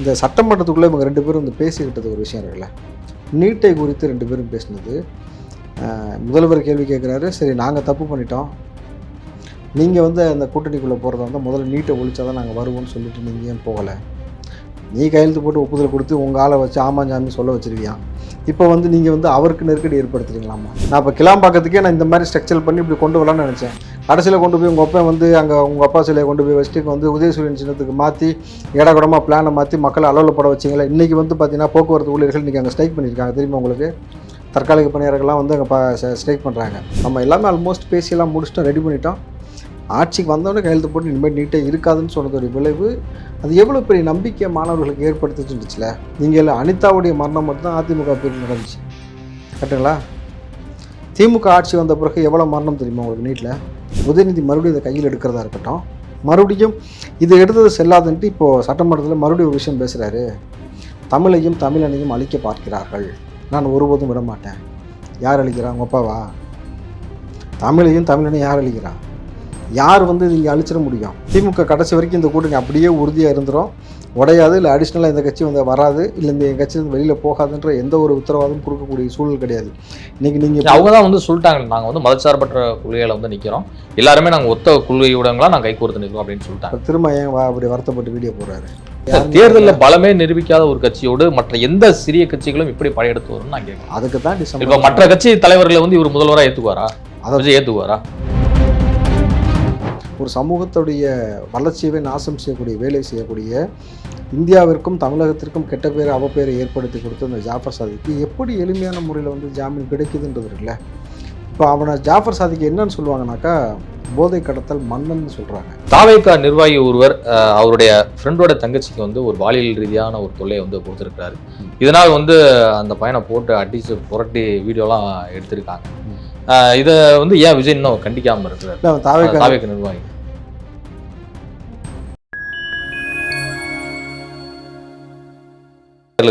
இந்த சட்டமன்றத்துக்குள்ளே இவங்க ரெண்டு பேரும் இந்த பேசிக்கிட்டது ஒரு விஷயம் இருக்குல்ல. நீட்டை குறித்து ரெண்டு பேரும் பேசினது. முதல்வர் கேள்வி கேட்குறாரு சரி நாங்கள் தப்பு பண்ணிட்டோம். நீங்கள் வந்து அந்த கூட்டணிக்குள்ளே போகிறத வந்து முதல்ல நீட்டை ஒழிச்சா தான் நாங்கள் வருவோம்னு சொல்லிட்டு நீங்கள் ஏன் போகலை? நீ கையெழுத்து போட்டு ஒப்புதல் கொடுத்து உங்கள் ஆளை வச்சு ஆமாஞ்சாமி சொல்ல வச்சிருவியா இப்போ வந்து நீங்கள் வந்து அவருக்கு நெருக்கடி ஏற்படுத்துறீங்களாமா நான் இப்போ கிளாம்பாக்கத்துக்கே நான் இந்த மாதிரி ஸ்ட்ரக்சர் பண்ணி இப்படி கொண்டு வரலாம்னு நினச்சேன். கடைசியில் கொண்டு போய் உங்கள் அப்பா வந்து அங்கே உங்கள் அப்பா சிலையை கொண்டு போய் வச்சுட்டு வந்து உதயசூரியன் சின்னத்துக்கு மாற்றி இடகுடமாக பிளானை மாற்றி மக்களை அலுவலப்பட வச்சிங்களே இன்றைக்கி வந்து பார்த்தீங்கன்னா போக்குவரத்து ஊழியர்கள் இன்றைக்கி அங்கே ஸ்ட்ரைக் பண்ணியிருக்காங்க. திரும்ப உங்களுக்கு? தற்காலிக பணியாளர்கள்லாம் வந்து அங்கே ஸ்ட்ரைக் பண்ணுறாங்க நம்ம எல்லாமே ஆல்மோஸ்ட் பேசியெல்லாம் முடிச்சுட்டோம் ரெடி பண்ணிட்டோம். ஆட்சிக்கு வந்தவொடனே கையெழுத்து போட்டு இனிமேல் நீட்டாக இருக்காதுன்னு சொன்னதோடைய விளைவு அது எவ்வளோ பெரிய நம்பிக்கை மாணவர்களுக்கு ஏற்படுத்திச்சுருந்துச்சுல நீங்கள் அனிதாவுடைய மரணம் மட்டும்தான் அதிமுக பேர் நடந்துச்சு. கரெக்டுங்களா? திமுக ஆட்சி வந்த பிறகு எவ்வளோ மரணம் தெரியுமா உங்களுக்கு நீட்டில் உதயநிதி மறுபடியும் இதை கையில் எடுக்கிறதா இருக்கட்டும். மறுபடியும் இது எடுத்தது செல்லாதுன்ட்டு இப்போது சட்டமன்றத்தில் மறுபடியும் ஒரு விஷயம் பேசுகிறாரு தமிழையும் தமிழனையும் அழிக்க பார்க்கிறார்கள். நான் ஒருபோதும் விட மாட்டேன் யார் அழிக்கிறா? உங்கள் அப்பாவா? தமிழையும் தமிழனையும் யார் அழிக்கிறான் யார் வந்து இங்கே அழிச்சிட முடியும்? திமுக கடைசி வரைக்கும் இந்த கூட்டணி அப்படியே உறுதியாக இருந்துரும். உடையாது இல்லை அடிஷ்னலாக இந்த கட்சி வந்து வராது இல்லை இந்த கட்சியிலேருந்து வெளியில் போகாதுன்ற எந்த ஒரு உத்தரவாதம் கொடுக்கக்கூடிய சூழல் கிடையாது. இன்றைக்கி நீங்கள் அவங்க தான் வந்து சொல்லிட்டாங்க. நாங்க வந்து மதச்சார்பற்ற கொள்கைகளை வந்து நிக்கிறோம். எல்லாருமே நாங்க ஒத்த கொள்கையுடங்களா நாங்க கை கோர்த்து நிற்கிறோம் அப்படின்னு சொல்லிட்டாங்க. திரும்ப ஏன் அப்படி வருத்தப்பட்டு வீடியோ போடுறாரு? தேர்தலில் பலமே நிரூபிக்காத ஒரு கட்சியோடு மற்ற எந்த சிறிய கட்சிகளும் இப்படி படையெடுத்து வரும்னு நான் கேட்கிறேன். அதுக்கு தான் இப்ப மற்ற கட்சி தலைவர்களை வந்து இவர் முதல்வரா ஏத்துக்குவாரா? அதை- விஜய் ஏத்துக்குவாரா? ஒரு சமூகத்துடைய வளர்ச்சியவே நாசம் செய்யக்கூடிய வேலை செய்யக்கூடிய இந்தியாவிற்கும் தமிழகத்திற்கும் கெட்ட பேர் அவப்பேரை ஏற்படுத்தி கொடுத்த இந்த ஜாஃபர் சாதிக்கு எப்படி எளிமையான முறையில் வந்து ஜாமீன் கிடைக்குதுன்றது இருக்குல்ல இப்போ அவனை ஜாஃபர் சாதிக்கு என்னன்னு சொல்லுவாங்கனாக்கா போதை கடத்தல் மன்னன் சொல்கிறாங்க தாவேக்கா நிர்வாகி ஒருவர் அவருடைய ஃப்ரெண்டோட தங்கச்சிக்கு வந்து ஒரு பாலியல் ரீதியான ஒரு தொல்லையை வந்து கொடுத்துருக்காரு இதனால் வந்து அந்த பையனை போட்டு அடிச்சு புரட்டி வீடியோலாம் எடுத்திருக்காங்க. இதை வந்து ஏன் விஜய் இன்னும் கண்டிக்காம இருக்கிறார்? தாவேக்கா நிர்வாகி.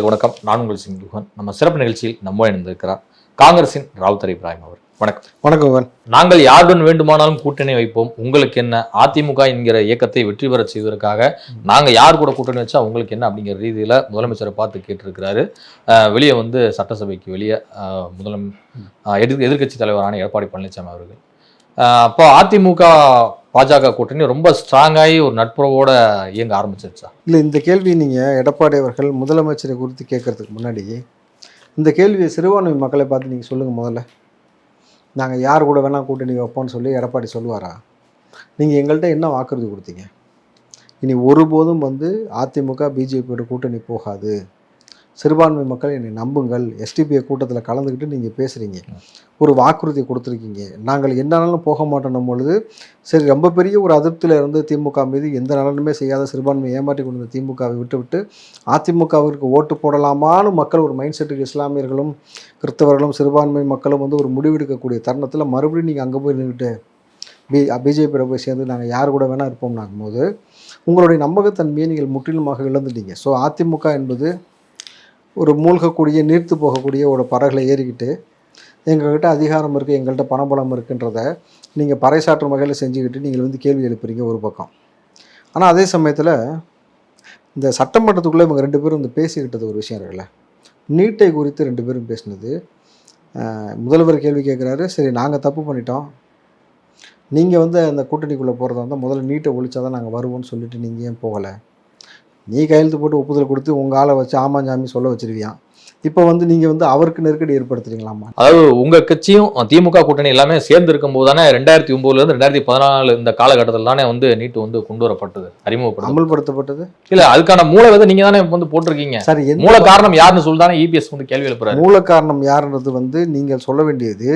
வணக்கம். நான் உங்கள் சிங் நம்ம சிறப்பு நிகழ்ச்சியில் நம்ம இணைந்திருக்கிறார் காங்கிரசின் ராவுத்தர் இப்ராஹிம் அவர். வணக்கம். வணக்கம் நாங்கள் யாருடன் வேண்டுமானாலும் கூட்டணி வைப்போம். உங்களுக்கு என்ன அதிமுக என்கிற இயக்கத்தை வெற்றி பெற செய்வதற்காக நாங்க யார் கூட கூட்டணி வச்சா உங்களுக்கு என்ன அப்படிங்கிற ரீதியில முதலமைச்சரை பார்த்து கேட்டிருக்கிறாரு. வெளியே வந்து சட்டசபைக்கு வெளியே முதலம் எதிர் எதிர்க்கட்சி தலைவரான எடப்பாடி பழனிசாமி அவர்கள். அப்போ அதிமுக பாஜக கூட்டணி ரொம்ப ஸ்ட்ராங்காகி ஒரு நட்புறவோட இயங்க ஆரம்பிச்சிருச்சா இல்லை இந்த கேள்வி நீங்கள் எடப்பாடி அவர்கள் முதலமைச்சரை குறித்து கேட்கறதுக்கு முன்னாடி இந்த கேள்வியை சிறுபான்மை மக்களை பார்த்து நீங்கள் சொல்லுங்கள் முதல்ல. நாங்கள் யார் கூட வேணால் கூட்டணி வைப்போம்னு சொல்லி எடப்பாடி சொல்லுவாரா? நீங்கள் எங்கள்கிட்ட என்ன வாக்குறுதி கொடுத்தீங்க? இனி ஒருபோதும் வந்து அதிமுக பிஜேபியோட கூட்டணி போகாது. சிறுபான்மை மக்கள் என்னை நம்புங்கள். எஸ்டிபிஐ கூட்டத்தில் கலந்துக்கிட்டு நீங்கள் பேசுகிறீங்க ஒரு வாக்குறுதி கொடுத்துருக்கீங்க. நாங்கள் என்னாலும் போக மாட்டோம் பொழுது. சரி ரொம்ப பெரிய ஒரு அதிருப்தியில் இருந்து திமுக மீது எந்த நலனுமே செய்யாத சிறுபான்மை ஏமாற்றி கொண்டு திமுகவை விட்டுவிட்டு அதிமுகவிற்கு ஓட்டு போடலாமான்னு மக்கள் ஒரு மைண்ட் செட்டுக்கு இஸ்லாமியர்களும் கிறிஸ்தவர்களும் சிறுபான்மை மக்களும் வந்து ஒரு முடிவெடுக்கக்கூடிய தருணத்தில் மறுபடியும் நீங்கள் அங்கே போய் நின்றுட்டு பி பிஜேபியோட போய் சேர்ந்து நாங்கள் யார் கூட வேணால் இருப்போம்னாகும் போது உங்களுடைய நம்பகத்தன்மையை நீங்கள் முற்றிலுமாக இழந்துட்டீங்க. ஸோ அதிமுக என்பது ஒரு மூழ்கக்கூடிய நீர்த்து போகக்கூடிய ஒரு படகுல ஏறிக்கிட்டு எங்கள்கிட்ட அதிகாரம் இருக்குது எங்கள்கிட்ட பணபலம் இருக்குன்றத நீங்கள் பறைசாற்றும் வகையில் செஞ்சுக்கிட்டு நீங்கள் வந்து கேள்வி எழுப்புறீங்க ஒரு பக்கம். ஆனால் அதே சமயத்தில் இந்த சட்டமன்றத்துக்குள்ளே இவங்க ரெண்டு பேரும் வந்து பேசிக்கிட்டது ஒரு விஷயம் இருக்குல்ல. நீட்டை குறித்து ரெண்டு பேரும் பேசினது. முதல்வர் கேள்வி கேட்குறாரு சரி நாங்கள் தப்பு பண்ணிட்டோம். நீங்கள் வந்து அந்த கூட்டணிக்குள்ளே போகிறதா இருந்தால் முதல்ல நீட்டை ஒழிச்சாதான் நாங்கள் வருவோம்னு சொல்லிட்டு நீங்கள் ஏன் போகலை? நீ கையெழுத்து போட்டு ஒப்புதல் கொடுத்து உங்கள் ஆளை வச்சு ஆமாஞ்சாமி சொல்ல வச்சிருவியான் இப்போ வந்து நீங்கள் வந்து அவருக்கு நெருக்கடி ஏற்படுத்துறீங்களாமா அதாவது உங்க கட்சியும் திமுக கூட்டணி எல்லாமே சேர்ந்து இருக்கும் போது தானே ரெண்டாயிரத்தி ஒன்பதுல இருந்து ரெண்டாயிரத்தி பதினாலு இந்த காலகட்டத்தில் தானே வந்து நீட்டு வந்து கொண்டு வரப்பட்டது அறிமுகப்படுத்தது அமல்படுத்தப்பட்டது? இல்ல அதுக்கான மூளை வந்து நீங்க தானே வந்து போட்டிருக்கீங்க. சரி மூல காரணம் யாருன்னு சொல்லி தானே இபிஎஸ் வந்து கேள்வி எழுப்புறாரு. மூல காரணம் யாருன்றது வந்து நீங்கள் சொல்ல வேண்டியது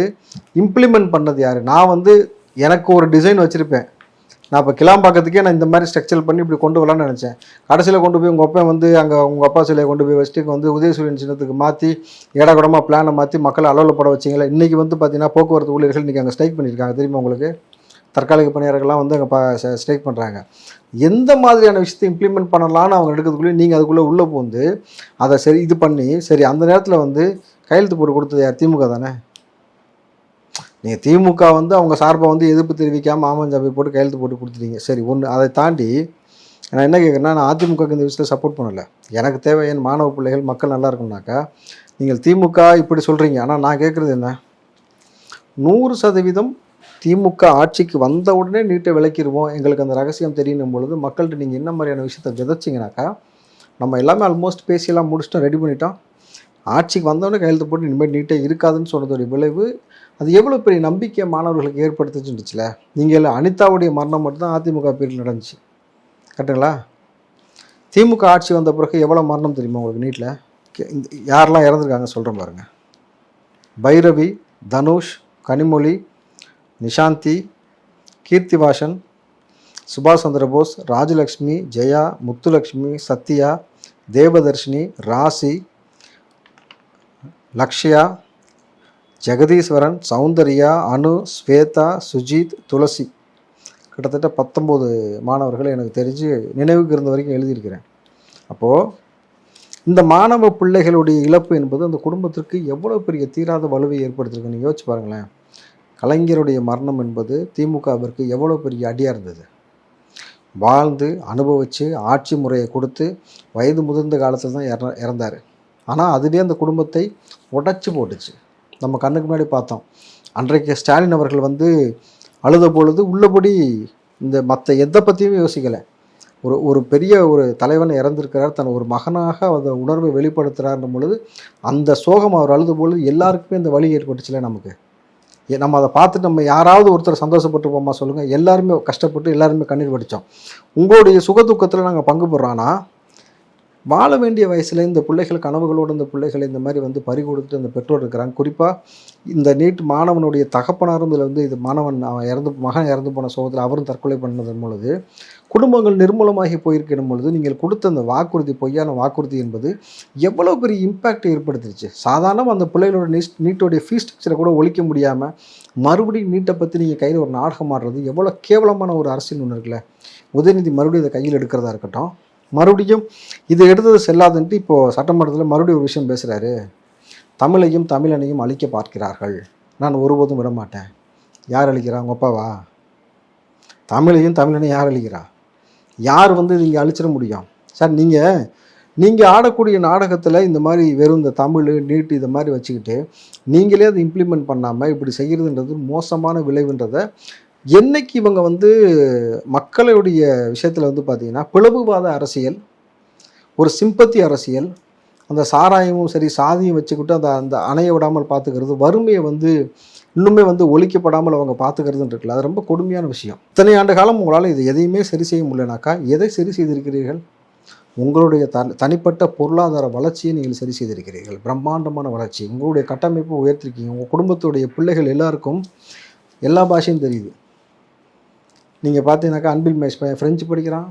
இம்ப்ளிமெண்ட் பண்ணது யார்? நான் வந்து எனக்கு ஒரு டிசைன் வச்சுருப்பேன். நான் இப்போ கிளாம்பாக்கத்துக்கே நான் இந்த மாதிரி ஸ்ட்ரக்சர் பண்ணி இப்படி கொண்டு வரலாம்னு நினச்சேன். கடைசியில் கொண்டு போய் உங்கள் அப்பா வந்து அங்கே உங்கள் அப்பா சிலையை கொண்டு போய் வச்சுட்டு வந்து உதயசூரியன் சின்னத்துக்கு மாற்றி இடகுடமாக பிளானை மாற்றி மக்களை அலுவலப்பட வச்சிங்களே? இன்றைக்கி வந்து பார்த்தீங்கன்னா போக்குவரத்து ஊழியர்கள் இன்றைக்கி அங்கே ஸ்ட்ரைக் பண்ணியிருக்காங்க. தெரியுமா உங்களுக்கு? தற்காலிக பணியாளர்கள்லாம் வந்து அங்கே ஸ்ட்ரைக் பண்ணுறாங்க எந்த மாதிரியான விஷயத்தை இம்ப்ளிமெண்ட் பண்ணலாம்னு அவங்க எடுக்கிறதுக்குள்ளே நீங்கள் அதுக்குள்ளே உள்ளே போந்து அதை சரி இது பண்ணி சரி அந்த நேரத்தில் வந்து கையெழுத்து போட்டு கொடுத்தது யார்? திமுக தானே? நீங்கள் திமுக வந்து அவங்க சார்பாக வந்து எதிர்ப்பு தெரிவிக்காமல் ஆமஞ்சாபி போட்டு கையெழுத்து போட்டு கொடுத்துட்டீங்க. சரி ஒன்று அதை தாண்டி நான் என்ன கேட்குறேன்னா நான் அதிமுக இந்த விஷயத்தில் சப்போர்ட் பண்ணல. எனக்கு தேவை என் மாணவ பிள்ளைகள் மக்கள் நல்லா இருக்கும்னாக்கா நீங்கள் திமுக இப்படி சொல்கிறீங்க ஆனால் நான் கேட்குறது என்ன? நூறு சதவீதம் திமுக ஆட்சிக்கு வந்த உடனே நீட்டை விளக்கிடுவோம். எங்களுக்கு அந்த ரகசியம் தெரியணும் பொழுது மக்கள்கிட்ட நீங்கள் என்ன மாதிரியான விஷயத்தை விதைச்சிங்கனாக்கா நம்ம எல்லாமே ஆல்மோஸ்ட் பேசியெல்லாம் முடிச்சுட்டோம் ரெடி பண்ணிட்டோம். ஆட்சிக்கு வந்தவொடனே கையெழுத்து போட்டு இனிமேல் நீட்டே இருக்காதுன்னு சொன்னதோடைய விளைவு அது எவ்வளோ பெரிய நம்பிக்கை மாணவர்களுக்கு ஏற்படுத்துச்சுன்னு இருந்துச்சுல நீங்கள் அனிதாவுடைய மரணம் மட்டும்தான் அதிமுக பேரில் நடந்துச்சு. கரெக்டுங்களா? திமுக ஆட்சி வந்த பிறகு எவ்வளோ மரணம் தெரியுமா உங்களுக்கு நீட்டில் இந்த யாரெல்லாம் இறந்துருக்காங்க சொல்கிறேன் பாருங்க. பைரவி தனுஷ் கனிமொழி நிஷாந்தி கீர்த்திவாசன் சுபாஷ் சந்திரபோஸ் ராஜலக்ஷ்மி ஜெயா முத்துலக்ஷ்மி சத்யா தேவதர்ஷினி ராசி லக்ஷ்யா ஜெகதீஸ்வரன் சௌந்தர்யா அனு ஸ்வேதா சுஜித் துளசி. கிட்டத்தட்ட பத்தொம்போது மாணவர்கள் எனக்கு தெரிஞ்சு நினைவுக்கு இருந்த வரைக்கும் எழுதியிருக்கிறேன். அப்போது இந்த மாணவ பிள்ளைகளுடைய இழப்பு என்பது அந்த குடும்பத்திற்கு எவ்வளோ பெரிய தீராத வலுவை ஏற்படுத்தியிருக்கு யோசிச்சு பாருங்களேன். கலைஞருடைய மரணம் என்பது திமுகவிற்கு எவ்வளோ பெரிய அடியாக இருந்தது. வாழ்ந்து அனுபவித்து ஆட்சி முறையை கொடுத்து வயது முதிர்ந்த காலத்தில் தான் இற இறந்தார். ஆனால் அதுவே அந்த குடும்பத்தை உடைச்சி போட்டுச்சு. நம்ம கண்ணுக்கு முன்னாடி பார்த்தோம். அன்றைக்கு ஸ்டாலின் அவர்கள் வந்து அழுத பொழுது உள்ளபடி இந்த மற்ற எதை பற்றியும் யோசிக்கலை. ஒரு ஒரு பெரிய ஒரு தலைவன் இறந்திருக்கிறார். தன் ஒரு மகனாக அந்த உணர்வை வெளிப்படுத்துகிறார்ன்ற பொழுது அந்த சோகம் அவர் அழுத பொழுது எல்லாருக்குமே இந்த வழி ஏற்பட்டுச்சுல நமக்கு. ஏ- நம்ம அதை பார்த்துட்டு நம்ம யாராவது ஒருத்தர் சந்தோஷப்பட்டுப்போமா சொல்லுங்கள் எல்லாருமே கஷ்டப்பட்டு எல்லாருமே கண்ணீர் வடித்தோம் உங்களுடைய சுகதுக்கத்தில் நாங்கள் பங்கு வாழ வேண்டிய வயசில் இந்த பிள்ளைகள் கனவுகளோடு இந்த பிள்ளைகளை இந்த மாதிரி வந்து பறி கொடுத்துட்டு அந்த பெற்றோர் இருக்கிறாங்க. குறிப்பாக இந்த நீட் மாணவனுடைய தகப்பனாரும் இதில் வந்து இது மாணவன் அவன் இறந்து மகன் இறந்து போன சோகத்தில் அவரும் தற்கொலை பண்ணதன் பொழுது குடும்பங்கள் நிர்மூலமாகி போயிருக்கணும் பொழுது நீங்கள் கொடுத்த அந்த வாக்குறுதி பொய்யான வாக்குறுதி என்பது எவ்வளோ பெரிய இம்பேக்ட் ஏற்படுத்திருச்சு. சாதாரணமாக அந்த பிள்ளைகளோட நீட் நீட்டோடைய ஃபீஸ் ஸ்ட்ரக்சரை கூட ஒழிக்க முடியாமல் மறுபடியும் நீட்டை பற்றி நீங்கள் கையில் ஒரு நாடகம் ஆடுறது எவ்வளோ கேவலமான ஒரு அரசியல் ஒன்று இருக்குல்ல உதயநிதி மறுபடியும் இதை கையில் எடுக்கிறதா இருக்கட்டும். மறுபடியும் இது எடுத்தது செல்லாதுன்ட்டு இப்போது சட்டமன்றத்தில் மறுபடியும் ஒரு விஷயம் பேசுகிறாரு தமிழையும் தமிழனையும் அழிக்க பார்க்கிறார்கள். நான் ஒருபோதும் விடமாட்டேன் யார் அழிக்கிறா? உங்கள் அப்பாவா? தமிழையும் தமிழனையும் யார் அழிக்கிறா? யார் வந்து நீங்கள் அழிச்சிட முடியும்? சார் நீங்கள் நீங்கள் ஆடக்கூடிய நாடகத்தில் இந்த மாதிரி வெறும் இந்த தமிழ் நீட்டு இதை மாதிரி வச்சுக்கிட்டு நீங்களே அதை இம்ப்ளிமெண்ட் பண்ணாமல் இப்படி செய்கிறதுன்றது மோசமான விளைவுன்றதை என்னைக்கு இவங்க வந்து மக்களுடைய விஷயத்தில் வந்து பார்த்தீங்கன்னா பிளவுவாத அரசியல் ஒரு சிம்பத்தி அரசியல் அந்த சாராயமும் சரி சாதியும் வச்சுக்கிட்டு அந்த அந்த அணைய விடாமல் பார்த்துக்கிறது வறுமையை வந்து இன்னுமே வந்து ஒழிக்கப்படாமல் அவங்க பார்த்துக்கிறதுன்னு இருக்குல்ல அது ரொம்ப கொடுமையான விஷயம். இத்தனை ஆண்டு காலம் உங்களால் இது எதையுமே சரி செய்ய முடியலனாக்கா எதை சரி செய்திருக்கிறீர்கள்? உங்களுடைய தன் தனிப்பட்ட பொருளாதார வளர்ச்சியை நீங்கள் சரி செய்திருக்கிறீர்கள். பிரம்மாண்டமான வளர்ச்சி. உங்களுடைய கட்டமைப்பை உயர்த்திருக்கீங்க. உங்கள் குடும்பத்துடைய பிள்ளைகள் எல்லாருக்கும் எல்லா பாஷையும் தெரியுது. நீங்கள் பார்த்தீங்கன்னாக்கா அன்பில் மேஷ் பையன் ஃப்ரெஞ்சு படிக்கிறான்.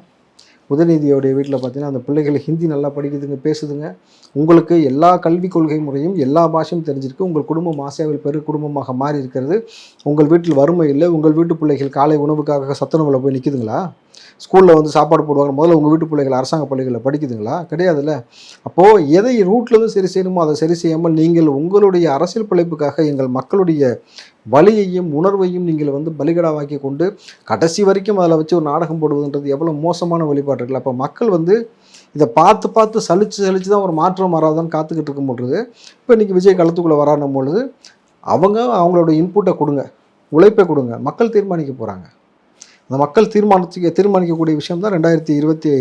உதயநிதியோடைய வீட்டில் பார்த்தீங்கன்னா அந்த பிள்ளைகள் ஹிந்தி நல்லா படிக்குதுங்க பேசுதுங்க. உங்களுக்கு எல்லா கல்விக் கொள்கை முறையும் எல்லா பாஷையும் தெரிஞ்சிருக்கு. உங்கள் குடும்பம் ஆசியாவில் பெரு குடும்பமாக மாறி இருக்கிறது. உங்கள் வீட்டில் வறுமை இல்லை. உங்கள் வீட்டு பிள்ளைகள் காலை உணவுக்காக சத்துணவில் போய் நிற்குதுங்களா ஸ்கூலில் வந்து சாப்பாடு போடுவாங்க. முதல்ல உங்கள் வீட்டு பிள்ளைகள் அரசாங்க பள்ளிகளில் படிக்குதுங்களா? கிடையாதுல்ல. அப்போது எதை ரூட்லேருந்து சரி செய்யணுமோ அதை சரி செய்யாமல் நீங்கள் உங்களுடைய அரசியல் பிழைப்புக்காக எங்கள் மக்களுடைய வலியையும் உணர்வையும் நீங்கள் வந்து பலிகடாவாக்கி கொண்டு கடைசி வரைக்கும் அதில் வச்சு ஒரு நாடகம் போடுவதுன்றது எவ்வளோ மோசமான வழிபாடு இருக்குல்ல. அப்போ மக்கள் வந்து இதை பார்த்து பார்த்து சலிச்சு சலிச்சு தான் ஒரு மாற்றம் வராதான்னு காத்துக்கிட்டு இருக்கும் பொழுது இப்போ இன்றைக்கி விஜய் களத்துக்குள்ளே வரானும் பொழுது அவங்க அவங்களோட இன்புட்டை கொடுங்க உழைப்பை கொடுங்க மக்கள் தீர்மானிக்க போகிறாங்க அந்த மக்கள் தீர்மானத்துக்கு தீர்மானிக்கக்கூடிய விஷயம் தான் ரெண்டாயிரத்தி இருபத்தி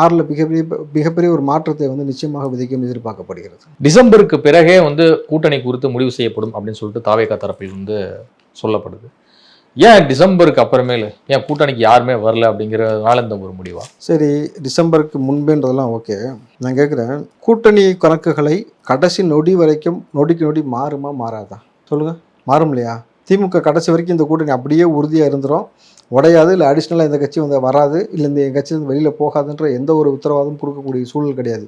ஆறில் மிகப்பெரிய மிகப்பெரிய ஒரு மாற்றத்தை வந்து நிச்சயமாக விதைக்கும் எதிர்பார்க்கப்படுகிறது. டிசம்பருக்கு பிறகே வந்து கூட்டணி குறித்து முடிவு செய்யப்படும் அப்படின்னு சொல்லிட்டு தாவேகா தரப்பில் வந்து சொல்லப்படுது. ஏன் டிசம்பருக்கு அப்புறமேலு? ஏன் கூட்டணிக்கு யாருமே வரல அப்படிங்கிறதுனால இந்த ஒரு முடிவா? சரி டிசம்பருக்கு முன்பேன்றதெல்லாம் ஓகே. நான் கேட்குறேன் கூட்டணி கணக்குகளை கடைசி நொடி வரைக்கும் நொடிக்கு நொடி மாறுமா மாறாதா? சொல்லுங்கள் மாறும் இல்லையா? திமுக கடைசி வரைக்கும் இந்த கூட்டணி அப்படியே உறுதியாக இருந்துரும். உடையாது இல்லை அடிஷ்னலாக இந்த கட்சி வந்து வராது இல்லை இந்த என் கட்சி வந்து வெளியில் போகாதுன்ற எந்த ஒரு உத்தரவாதம் கொடுக்கக்கூடிய சூழல் கிடையாது.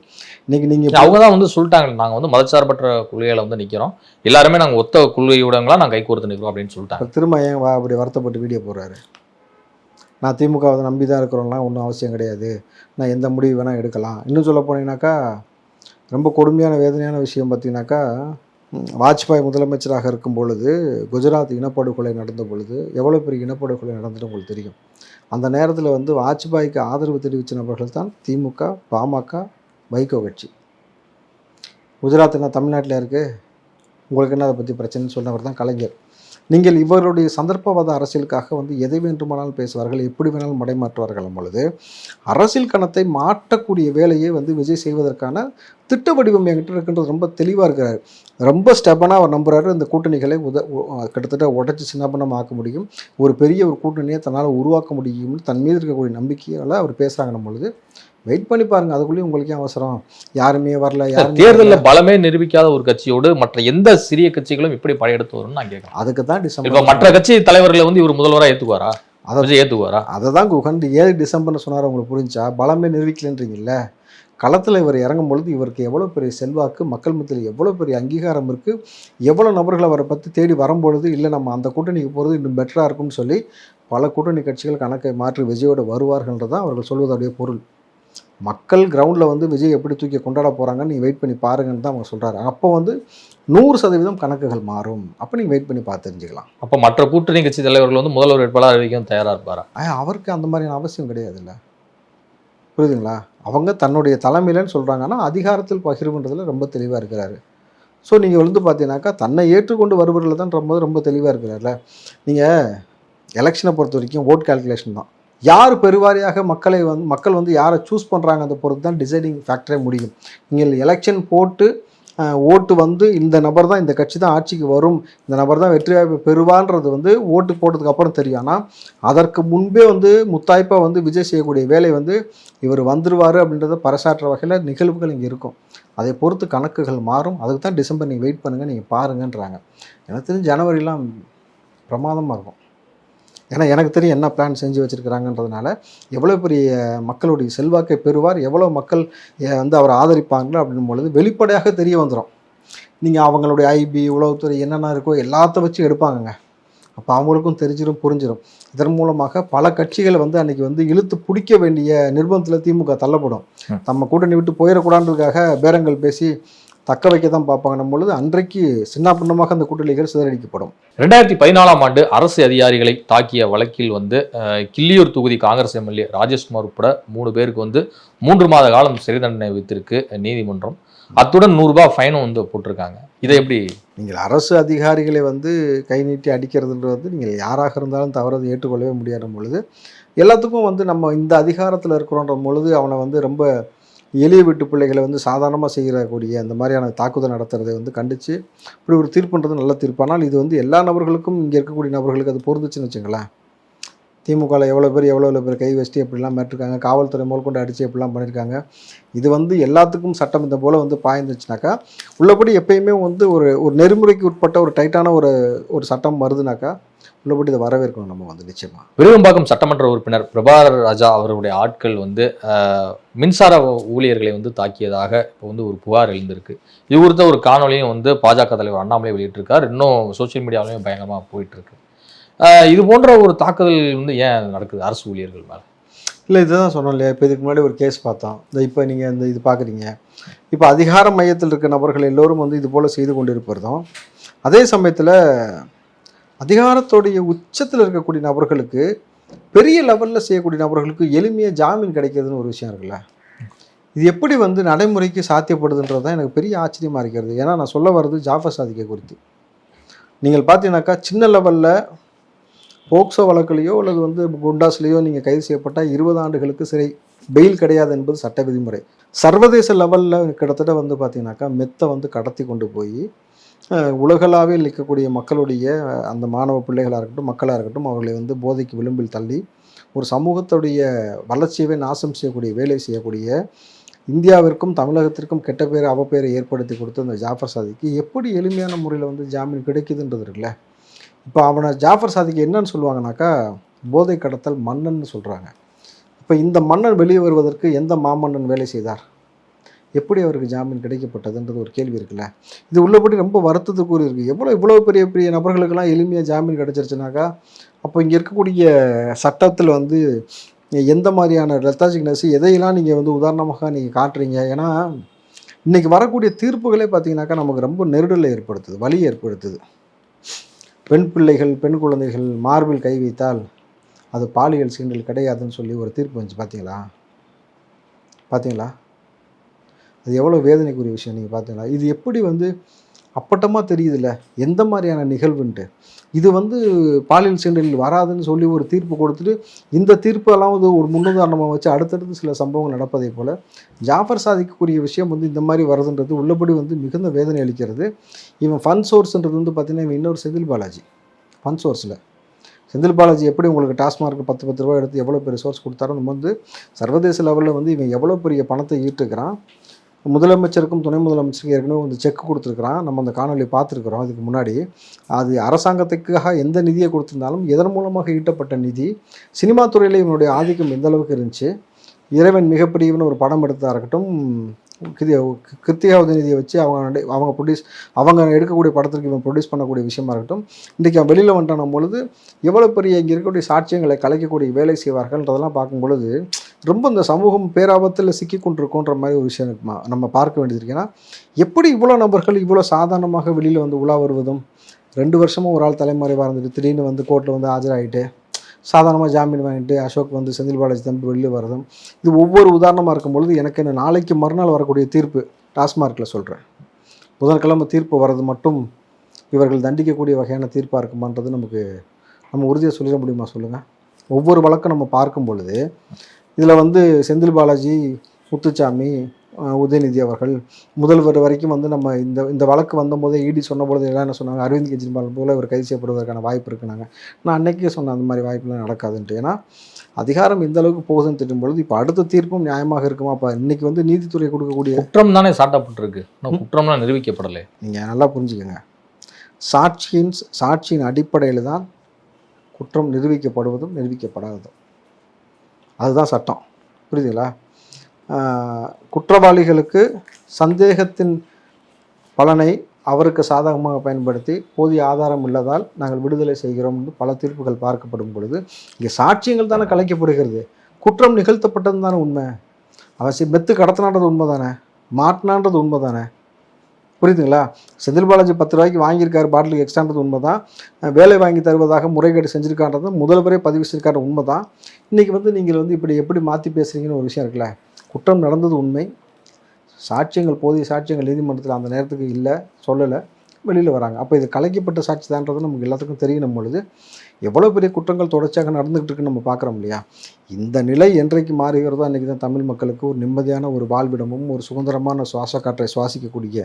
இன்னைக்கு நீங்கள் அவங்க தான் வந்து சொல்லிட்டாங்க நாங்க வந்து மதச்சார்பற்ற கொள்கையில வந்து நிக்கிறோம். எல்லாருமே நாங்க ஒத்த கொள்கையுடங்களா நாங்க கை கோர்த்து நிக்கிறோம் அப்படின்னு சொல்லிட்டாங்க. திரும்ப ஏன் அப்படி வருத்தப்பட்டு வீடியோ போடுறாரு? நான் திமுகவை நம்பி தான் இருக்கிறோம்லாம் ஒன்றும் அவசியம் கிடையாது. நான் எந்த முடிவு வேணால் எடுக்கலாம். இன்னும் சொல்ல போனீங்கன்னாக்கா ரொம்ப கொடுமையான வேதனையான விஷயம் பார்த்தீங்கன்னாக்கா வாஜ்பாய் முதலமைச்சராக இருக்கும் பொழுது குஜராத் இனப்படுகொலை நடந்த பொழுது எவ்வளோ பெரிய இனப்படுகொலை நடந்துட்டு உங்களுக்கு தெரியும். அந்த நேரத்தில் வந்து வாஜ்பாய்க்கு ஆதரவு தெரிவித்த நபர்கள் தான் திமுக பாமக வைகோ கட்சி. குஜராத் என்ன தமிழ்நாட்டில் இருக்குது உங்களுக்கு என்ன அதை பற்றி பிரச்சனைன்னு சொன்னவர் தான் கலைஞர். நீங்கள் இவருடைய சந்தர்ப்பவாத அரசியலுக்காக வந்து எதை வேண்டுமானாலும் பேசுவார்கள் எப்படி வேணாலும் மடைமாற்றுவார்கள் பொழுது அரசியல் கணத்தை மாற்றக்கூடிய வேலையை வந்து விஜய் செய்வதற்கான திட்ட வடிவம் என்கிட்ட இருக்கின்றது ரொம்ப தெளிவாக இருக்கிறார். ரொம்ப ஸ்டெப்பனாக அவர் நம்புறாரு. இந்த கூட்டணிகளை உத கிட்டத்தட்ட உடச்சி சின்னப்பண்ணம் ஆக்க முடியும். ஒரு பெரிய ஒரு கூட்டணியை தன்னால் உருவாக்க முடியும்னு தன் மீது இருக்கக்கூடிய நம்பிக்கையால் அவர் பேசுகிறாங்க பொழுது. வெயிட் பண்ணி பாருங்க. அதுக்குள்ளேயும் உங்களுக்கே அவசரம். யாருமே வரல யாருமே தேர்தலில் பலமே நிரூபிக்காத ஒரு கட்சியோடு மற்ற எந்த சிறிய கட்சிகளும் எப்படி படையெடுத்து வரும்னு நான் கேட்கறேன். அதுக்கு தான் டிசம்பர் மற்ற கட்சி தலைவர்களை வந்து இவர் முதல்வரா ஏத்துக்குவாரா? அதை விஜய் ஏத்துக்குவாரா? அதை தான் குகண்டு ஏழு டிசம்பர்னு சொன்னார். உங்களுக்கு புரிஞ்சா? பலமே நிரூபிக்கலன்றீங்கல்ல? களத்தில் இவர் இறங்கும் பொழுது இவருக்கு எவ்வளோ பெரிய செல்வாக்கு மக்கள் மத்தியில் எவ்வளோ பெரிய அங்கீகாரம் இருக்குது எவ்வளோ நபர்கள் அவரை பற்றி தேடி வரும்பொழுது இல்லை நம்ம அந்த கூட்டணிக்கு போகிறது இன்னும் பெட்டராக இருக்கும்னு சொல்லி பல கூட்டணி கட்சிகள் கணக்கை மாற்றி விஜயோட வருவார்கள்ன்றது தான் அவர்கள் சொல்வதுடைய பொருள். மக்கள் கிரவுண்டில் வந்து விஜய் எப்படி தூக்கி கொண்டாட போகிறாங்கன்னு நீங்கள் வெயிட் பண்ணி பாருங்கன்னு தான் அவங்க சொல்கிறாரு அப்போ வந்து நூறு சதவீதம் கணக்குகள் மாறும். அப்போ நீங்கள் வெயிட் பண்ணி பார்த்து தெரிஞ்சுக்கலாம். அப்ப மற்ற கூட்டணி கட்சி தலைவர்கள் வந்து முதல்வர் வேட்பாளர் அறிவிக்கவும் தயாரா இருப்பாரா? அவருக்கு அந்த மாதிரியான அவசியம் கிடையாதுல்ல. புரியுதுங்களா? அவங்க தன்னுடைய தலைமையிலன்னு சொல்கிறாங்கன்னா அதிகாரத்தில் பகிர்வுன்றதில் ரொம்ப தெளிவாக இருக்கிறாரு. ஸோ நீங்கள் வந்து பார்த்தீங்கன்னாக்கா தன்னை ஏற்றுக்கொண்டு வருவதில் தான் ரொம்ப ரொம்ப தெளிவாக இருக்கிறார்ல. நீங்கள் எலெக்ஷனை பொறுத்த வரைக்கும் ஓட் கால்குலேஷன் தான். யார் பெருவாரியாக மக்களை வந்து மக்கள் வந்து யாரை சூஸ் பண்ணுறாங்க அந்த பொறுத்து தான் டிசைடிங் ஃபேக்டரே முடியும். நீங்கள் எலெக்ஷன் போட்டு ஓட்டு வந்து இந்த நபர் தான் இந்த கட்சி தான் ஆட்சிக்கு வரும் இந்த நபர் தான் வெற்றி வாய்ப்பு பெறுவான்றது வந்து ஓட்டு போட்டதுக்கு அப்புறம் தெரியும். ஆனால் அதற்கு முன்பே வந்து முத்தாய்ப்பாக வந்து விஜய் செய்யக்கூடிய வேலை வந்து இவர் வந்துருவார் அப்படின்றத பறைசாற்ற வகையில் நிகழ்வுகள் இங்கே இருக்கும். அதை பொறுத்து கணக்குகள் மாறும். அதுக்கு தான் டிசம்பர் நீங்கள் வெயிட் பண்ணுங்கள் நீங்கள் பாருங்கன்றாங்க. எனக்கு தெரிஞ்சு ஜனவரிலாம் பிரமாதமாக இருக்கும். ஏன்னா எனக்கு தெரியும் என்ன பிளான் செஞ்சு வச்சுருக்கிறாங்கன்றதுனால எவ்வளோ பெரிய மக்களுடைய செல்வாக்கை பெறுவார் எவ்வளோ மக்கள் வந்து அவரை ஆதரிப்பாங்களோ அப்படின்னும் பொழுது வெளிப்படையாக தெரிய வந்துடும் நீங்கள் அவங்களுடைய ஐபி உளவுத்துறை என்னென்ன இருக்கோ எல்லாத்த வச்சு எடுப்பாங்கங்க. அப்போ அவங்களுக்கும் தெரிஞ்சிடும் புரிஞ்சிடும் இதன் மூலமாக பல கட்சிகளை வந்து அன்னைக்கு வந்து இழுத்து பிடிக்க வேண்டிய நிர்பந்தத்தில் திமுக தள்ளப்படும். நம்ம கூட்டணி விட்டு போயிடக்கூடாதுக்காக பேரங்கள் பேசி தக்க வைக்க தான் பார்ப்பாங்க பொழுது அன்றைக்கு சின்ன பின்னமாக அந்த கூட்டணிகள் சிதறடிக்கப்படும். ரெண்டாயிரத்தி பதினாலாம் ஆண்டு அரசு அதிகாரிகளை தாக்கிய வழக்கில் வந்து கிள்ளியூர் தொகுதி காங்கிரஸ் எம்எல்ஏ ராஜேஷ்குமார் உட்பட மூணு பேருக்கு வந்து மூன்று மாத காலம் சிறை தண்டனை வித்திருக்கு நீதிமன்றம். அத்துடன் நூறு ரூபாய் ஃபைனும் வந்து போட்டிருக்காங்க. இதை எப்படி? நீங்கள் அரசு அதிகாரிகளை வந்து கை நீட்டி அடிக்கிறதுன்றது வந்து நீங்கள் யாராக இருந்தாலும் தவறது ஏற்றுக்கொள்ளவே முடியாத பொழுது எல்லாத்துக்கும் வந்து நம்ம இந்த அதிகாரத்தில் இருக்கிறோன்ற பொழுது அவனை வந்து ரொம்ப எளிய வீட்டு பிள்ளைகளை வந்து சாதாரணமாக செய்கிறக்கூடிய அந்த மாதிரியான தாக்குதல் நடத்துறதை வந்து கண்டித்து இப்படி ஒரு தீர்ப்புன்றது நல்ல தீர்ப்பு. ஆனால் இது வந்து எல்லா நபர்களுக்கும் இங்கே இருக்கக்கூடிய நபர்களுக்கு அது பொருந்துச்சுன்னு வச்சுங்களேன் திமுகவில் எவ்வளோ பேர் எவ்வளோ எவ்வளோ பேர் கை வச்சுட்டு எப்படிலாம் மேட்டிருக்காங்க காவல்துறை முதல் கொண்டு அடித்து எப்படிலாம் பண்ணியிருக்காங்க இது வந்து எல்லாத்துக்கும் சட்டம் இந்த போல் வந்து பாய்ந்துச்சுனாக்கா உள்ளபடி எப்பயுமே வந்து ஒரு ஒரு நெறிமுறைக்கு உட்பட்ட ஒரு டைட்டான ஒரு ஒரு சட்டம் வருதுனாக்கா உள்ளபடி இதை வரவேற்கணும் நம்ம வந்து நிச்சயமா. விருகம்பாக்கம் சட்டமன்ற உறுப்பினர் பிரபாகர் ராஜா அவருடைய ஆட்கள் வந்து மின்சார ஊழியர்களை வந்து தாக்கியதாக இப்போ வந்து ஒரு புகார் எழுந்திருக்கு. இது குறித்த ஒரு காணொலியும் வந்து பாஜக தலைவர் அண்ணாமலை வெளியிட்டிருக்கார். இன்னும் சோஷியல் மீடியாவிலையும் பயங்கரமாக போயிட்டு இருக்கு அஹ், இது போன்ற ஒரு தாக்குதல் வந்து ஏன் நடக்குது அரசு ஊழியர்கள் மேலே? இல்லை இதுதான் சொன்னோம் இல்லையா? இப்போ இதுக்கு முன்னாடி ஒரு கேஸ் பார்த்தோம். இந்த இப்போ நீங்கள் இந்த இது பார்க்குறீங்க இப்போ அதிகார மையத்தில் இருக்க நபர்கள் எல்லோரும் வந்து இது போல் செய்து கொண்டிருப்பதும் அதே சமயத்தில் அதிகாரத்துடைய உச்சத்தில் இருக்கக்கூடிய நபர்களுக்கு பெரிய லெவலில் செய்யக்கூடிய நபர்களுக்கு எளிமையாக ஜாமீன் கிடைக்கிறதுன்னு ஒரு விஷயம் இருக்குல்ல? இது எப்படி வந்து நடைமுறைக்கு சாத்தியப்படுதுன்றது தான் எனக்கு பெரிய ஆச்சரியமாக இருக்கிறது. ஏன்னா நான் சொல்ல வர்றது ஜாஃபர் சாதிக்கை குறித்து. நீங்கள் பார்த்தீங்கன்னாக்கா சின்ன லெவலில் போக்சோ வழக்குலையோ அல்லது வந்து குண்டாஸ்லேயோ நீங்கள் கைது செய்யப்பட்டால் இருபது ஆண்டுகளுக்கு சிறை பெயில் கிடையாது என்பது சட்ட விதிமுறை. சர்வதேச லெவலில் கிட்டத்தட்ட வந்து பார்த்தீங்கன்னாக்கா மெத்தை வந்து கடத்தி கொண்டு போய் உலகளாவில் இருக்கக்கூடிய மக்களுடைய அந்த மாணவ பிள்ளைகளாக இருக்கட்டும் மக்களாக இருக்கட்டும் அவர்களை வந்து போதைக்கு விளிம்பில் தள்ளி ஒரு சமூகத்துடைய வளர்ச்சியவே நாசம் செய்யக்கூடிய வேலை செய்யக்கூடிய இந்தியாவிற்கும் தமிழகத்திற்கும் கெட்ட பேர் அவப்பேரை ஏற்படுத்தி கொடுத்த அந்த ஜாஃபர் சாதிக்கு எப்படி எளிமையான முறையில் வந்து ஜாமீன் கிடைக்குதுன்றது இருக்குல்ல? இப்போ அவனை ஜாஃபர் சாதிக்கு என்னன்னு சொல்லுவாங்கனாக்கா போதை கடத்தல் மன்னன் சொல்கிறாங்க இப்போ இந்த மன்னன் வெளியே வருவதற்கு எந்த மாமன்னன் வேலை செய்தார்? எப்படி அவருக்கு ஜாமீன் கிடைக்கப்பட்டதுன்றது ஒரு கேள்வி இருக்குல்ல. இது உள்ளபடி ரொம்ப வருத்தத்துக்குரிய இருக்குது எவ்வளோ இவ்வளோ பெரிய பெரிய நபர்களுக்கெல்லாம் எளிமையாக ஜாமீன் கிடைச்சிருச்சுனாக்கா அப்போ இங்கே இருக்கக்கூடிய சட்டத்தில் வந்து எந்த மாதிரியான லெத்தாஜிக்னஸ் எதையெல்லாம் நீங்கள் வந்து உதாரணமாக நீங்கள் காட்டுறீங்க? ஏன்னா இன்றைக்கி வரக்கூடிய தீர்ப்புகளே பார்த்தீங்கன்னாக்கா நமக்கு ரொம்ப நெருடலை ஏற்படுத்துது வலி ஏற்படுத்துது. பெண் பிள்ளைகள் பெண் குழந்தைகள் மார்பில் கை வைத்தால் அது பாலியல் சீண்டல் கிடையாதுன்னு சொல்லி ஒரு தீர்ப்பு வந்துச்சு பார்த்தீங்களா பார்த்தீங்களா அது எவ்வளோ வேதனைக்குரிய விஷயம் நீங்கள் பார்த்தீங்களா? இது எப்படி வந்து அப்பட்டமாக தெரியுதுல்ல? எந்த மாதிரியான நிகழ்வுன்ட்டு. இது வந்து பாலியல் சீண்டலில் வராதுன்னு சொல்லி ஒரு தீர்ப்பு கொடுத்துட்டு இந்த தீர்ப்பெல்லாம் வந்து ஒரு முன்னுதாரணமாக வச்சு அடுத்தடுத்து சில சம்பவங்கள் நடப்பதை போல் ஜாஃபர் சாதிக்கக்கூடிய விஷயம் வந்து இந்த மாதிரி வருதுன்றது உள்ளபடி வந்து மிகுந்த வேதனை அளிக்கிறது. இவன் ஃபன் சோர்ஸ்ன்றது வந்து பார்த்திங்கன்னா இவன் இன்னொரு செந்தில் பாலாஜி. ஃபன் சோர்ஸில் செந்தில் பாலாஜி எப்படி உங்களுக்கு டாஸ்மார்க் பத்து பத்து ரூபா எடுத்து எவ்வளோ பெரிய சோர்ஸ் கொடுத்தாரோ நம்ம வந்து சர்வதேச லெவலில் வந்து இவன் எவ்வளோ பெரிய பணத்தை ஈட்டுக்கிறான் முதலமைச்சருக்கும் துணை முதலமைச்சருக்கும் ஏற்கனவே வந்து செக் கொடுத்துருக்குறான். நம்ம அந்த காணொலி பார்த்துருக்குறோம். அதுக்கு முன்னாடி அது அரசாங்கத்துக்காக எந்த நிதியை கொடுத்திருந்தாலும் எதன் மூலமாக ஈட்டப்பட்ட நிதி? சினிமா துறையில் இவனுடைய ஆதிக்கம் எந்த அளவுக்கு இருந்துச்சு? இறைவன் மிகப்பெரியவன் ஒரு படம் எடுத்ததாக இருக்கட்டும் கிருதி- கிருத்திகா உதயநிதியை வச்சு அவங்க அவங்க ப்ரொடியூஸ் அவங்க எடுக்கக்கூடிய படத்திற்கு இவன் ப்ரொடியூஸ் பண்ணக்கூடிய விஷயமா இருக்கட்டும். இன்றைக்கி அவன் வெளியில் வந்துட்டான பொழுது எவ்வளோ பெரிய இங்கே இருக்கக்கூடிய சாட்சியங்களை கலைக்கக்கூடிய வேலை செய்வார்கள்ன்றதெல்லாம் பார்க்கும் பொழுது ரொம்ப இந்த சமூகம் பேராபத்தில் சிக்கி கொண்டிருக்கோன்ற மாதிரி ஒரு விஷயம் இருக்கு. நம்ம பார்க்க வேண்டியது இருக்கு. எப்படி இவ்வளோ நபர்கள் இவ்வளோ சாதாரணமாக வெளியில் வந்து உலா வருவதும் ரெண்டு வருஷமும் ஒரு ஆள் தலைமறைவாக இருந்துட்டு திடீர்னு வந்து கோர்ட்டில் வந்து ஆஜராகிட்டு சாதாரணமாக ஜாமீன் வாங்கிட்டு அசோக் வந்து செந்தில் பாலாஜி தம்பி வெளியில் வரதும் இது ஒவ்வொரு உதாரணமாக இருக்கும் பொழுது எனக்கு என்ன நாளைக்கு மறுநாள் வரக்கூடிய தீர்ப்பு டாஸ்மார்க்கில் சொல்கிறேன் புதன்கிழமை தீர்ப்பு வர்றது மட்டும் இவர்கள் தண்டிக்கக்கூடிய வகையான தீர்ப்பாக இருக்குமான்றது நமக்கு நம்ம உறுதியாக சொல்லிட முடியுமா சொல்லுங்கள் ஒவ்வொரு வழக்கம் நம்ம பார்க்கும் பொழுது இதில் வந்து செந்தில் பாலாஜி முத்துச்சாமி உதயநிதி அவர்கள் முதல்வர் வரைக்கும் வந்து நம்ம இந்த இந்த வழக்கு வந்தபோதே இடி சொன்னபோது எல்லாம் என்ன சொன்னாங்க? அரவிந்த் கெஜ்ரிவால் போல இவர் கைது செய்யப்படுவதற்கான வாய்ப்பு இருக்குனாங்க. நான் அன்னைக்கே சொன்னேன் அந்த மாதிரி வாய்ப்புலாம் நடக்காதுன்ட்டு. ஏன்னா அதிகாரம் எந்த அளவுக்கு போகுதுன்னு தெரியும் பொழுது இப்போ அடுத்த தீர்ப்பும் நியாயமாக இருக்குமா? அப்போ இன்னைக்கு வந்து நீதித்துறை கொடுக்கக்கூடிய குற்றம் தானே சாட்டப்பட்டிருக்கு. குற்றம்லாம் நிரூபிக்கப்படலை. நீங்கள் நல்லா புரிஞ்சுக்கங்க. சாட்சியின் சாட்சியின் அடிப்படையில் தான் குற்றம் நிரூபிக்கப்படுவதும் நிரூபிக்கப்படாததும். அதுதான் சட்டம். புரியுதுங்களா? குற்றவாளிகளுக்கு சந்தேகத்தின் பலனை அவருக்கு சாதகமாக பயன்படுத்தி போதிய ஆதாரம் இல்லாதால் நாங்கள் விடுதலை செய்கிறோம் என்று பல தீர்ப்புகள் பார்க்கப்படும் பொழுது இங்கே சாட்சியங்கள் தானே கலைக்கப்படுகிறது. குற்றம் நிகழ்த்தப்பட்டது தானே உண்மை. அவசியம் மெத்து கடத்தினான்றது உண்மை தானே மாட்டினான்றது உண்மை தானே புரியுதுங்களா? செந்தில் பாலாஜி பத்து ரூபாய்க்கு வாங்கியிருக்காரு பாட்டிலுக்கு எக்ஸ்ட்ரான்றது உண்மை தான் வேலை வாங்கி தருவதாக முறைகேடு செஞ்சுருக்கான்றது முதல்வரே பதிவு செஞ்சிருக்காரு உண்மை தான் இன்றைக்கி வந்து நீங்கள் வந்து இப்படி எப்படி மாற்றி பேசுகிறீங்கன்னு ஒரு விஷயம் இருக்குல்ல? குற்றம் நடந்தது உண்மை. சாட்சியங்கள் போதிய சாட்சியங்கள் நீதிமன்றத்தில் அந்த நேரத்துக்கு இல்லை சொல்லலை. வெளியில் வராங்க. அப்போ இது கலைக்கப்பட்ட சாட்சி தான்றது நமக்கு எல்லாத்துக்கும் தெரியணும் பொழுது எவ்வளோ பெரிய குற்றங்கள் தொடர்ச்சியாக நடந்துகிட்டு இருக்குன்னு நம்ம பார்க்குறோம் இல்லையா? இந்த நிலை என்றைக்கு மாறுகிறதோ அன்றைக்கி தான் தமிழ் மக்களுக்கு ஒரு நிம்மதியான ஒரு வாழ்விடமும் ஒரு சுதந்திரமான சுவாச காற்றை சுவாசிக்கக்கூடிய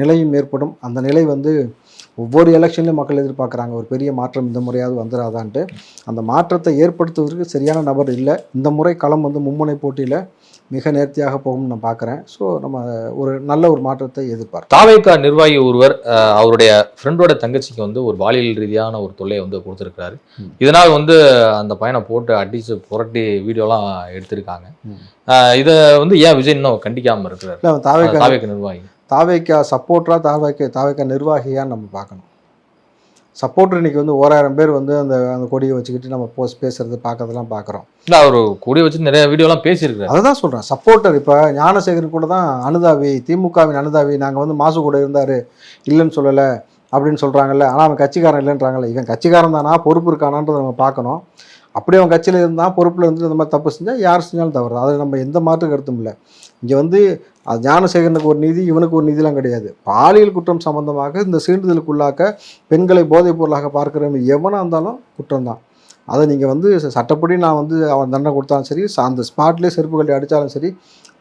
நிலையும் ஏற்படும். அந்த நிலை வந்து ஒவ்வொரு எலெக்ஷன்லையும் மக்கள் எதிர்பார்க்குறாங்க. ஒரு பெரிய மாற்றம் இந்த முறையாவது வந்துடாதான்ட்டு அந்த மாற்றத்தை ஏற்படுத்துவதற்கு சரியான நபர் இல்லை. இந்த முறை களம் வந்து மும்முனை போட்டியில் மிக நேர்த்தியாக போகும்னு நான் பார்க்குறேன் ஸோ நம்ம ஒரு நல்ல ஒரு மாற்றத்தை எதிர்பார்க்கிறோம் தாவேக்கா நிர்வாகி ஒருவர் அவருடைய ஃப்ரெண்டோட தங்கச்சிக்கு வந்து ஒரு பாலியல் ரீதியான ஒரு தொல்லையை வந்து கொடுத்துருக்காரு ம். இதனால் வந்து அந்த பையனை போட்டு அடிச்சு புரட்டி வீடியோலாம் எடுத்திருக்காங்க. இதை வந்து ஏன் விஜய் இன்னும் கண்டிக்காம இருக்கிறாரு? தாவேக்கா தாவேக்கா நிர்வாகி. தாவேக்கா சப்போர்ட்டரா தாவேக்கா தாவேக்கா நிர்வாகியான்னு நம்ம பார்க்கணும். சப்போர்ட்டர் இன்னைக்கு வந்து ஓராயிரம் பேர் வந்து அந்த அந்த கொடியை வச்சுக்கிட்டு நம்ம போஸ்ட் பேசுறது பார்க்கறதெல்லாம் பார்க்குறோம். இல்ல அவர் கூடி வச்சு நிறைய வீடியோலாம் பேசியிருக்காரு அதை தான் சொல்கிறேன் சப்போர்ட்டர் இப்போ ஞானசேகரன் கூட தான் அனுதாவி திமுகவின் அனுதாவி நாங்கள் வந்து மாசு கூட இருந்தார் இல்லைன்னு சொல்லலை அப்படின்னு சொல்கிறாங்கல்ல ஆனால் அவன் கட்சிக்காரன் இல்லைன்றாங்கல்ல. இவன் கட்சிக்காரன் தானா பொறுப்பு இருக்கானான்றதை நம்ம பார்க்கணும். அப்படி அவன் கட்சியில் இருந்தால் பொறுப்பில் இருந்து இந்த மாதிரி தப்பு செஞ்சால் யார் செஞ்சாலும் தவறு அது நம்ம எந்த மாற்று கருத்தும் இல்லை. இங்கே வந்து அது ஞானசேகரனுக்கு ஒரு நீதி இவனுக்கு ஒரு நீதிலாம் கிடையாது. பாலியல் குற்றம் சம்பந்தமாக இந்த சீண்டுதலுக்குள்ளாக்க பெண்களை போதைப் பொருளாக பார்க்குறவங்க எவனாக இருந்தாலும் குற்றம் தான் அதை நீங்கள் வந்து சட்டப்படி நான் வந்து அவன் தண்டனை கொடுத்தாலும் சரி அந்த ஸ்பாட்லேயே செருப்பு கட்டி அடித்தாலும் சரி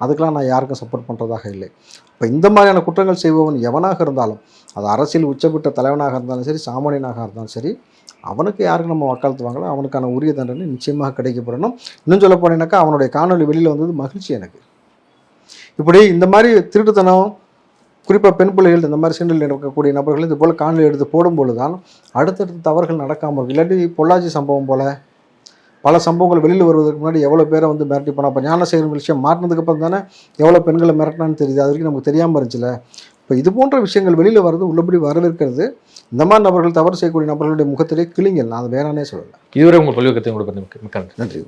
அதுக்கெலாம் நான் யாருக்கும் சப்போர்ட் பண்ணுறதாக இல்லை. இப்போ இந்த மாதிரியான குற்றங்கள் செய்பவன் எவனாக இருந்தாலும் அது அரசியல் உச்சப்பட்ட தலைவனாக இருந்தாலும் சரி சாமானியனாக இருந்தாலும் சரி அவனுக்கு யாருக்கு நம்ம வக்காலத்து வாங்கலாம்? அவனுக்கான உரிய தண்டனை நிச்சயமாக கிடைக்கப்படணும் இன்னும் சொல்ல போனேன்னாக்கா அவனுடைய காணொளி வெளியில் வந்தது மகிழ்ச்சி எனக்கு. இப்படி இந்த மாதிரி திருட்டுத்தனம் குறிப்பாக பெண் பிள்ளைகள் இந்த மாதிரி சீண்டல் நடக்கக்கூடிய நபர்கள் இது போல் காணொலி எடுத்து போடும்பொழுது தான் அடுத்தடுத்த தவறுகள் நடக்காமல் இருக்கும். இல்லாட்டி பொள்ளாச்சி சம்பவம் போல் பல சம்பவங்கள் வெளியில் வருவதற்கு முன்னாடி எவ்வளோ பேரை வந்து மிரட்டி போனால் இப்போ ஞானசேகரன் விஷயம் மாட்டினதுக்கு அப்புறம் தானே எவ்வளோ பெண்களை மிரட்டினான்னு தெரியுது. அது வரைக்கும் நமக்கு தெரியாமல் இருந்துச்சுல. இப்போ இது போன்ற விஷயங்கள் வெளியில் வர்றது உள்ளபடி வரவேற்கிறது இந்த மாதிரி நபர்கள் தவறு செய்யக்கூடிய நபர்களுடைய முகத்திலே கிளிங்கள் நான் அதை வேணானே சொல்லலை. இதுவரை உங்கள் மிக்க மிக்க நன்றி. நன்றி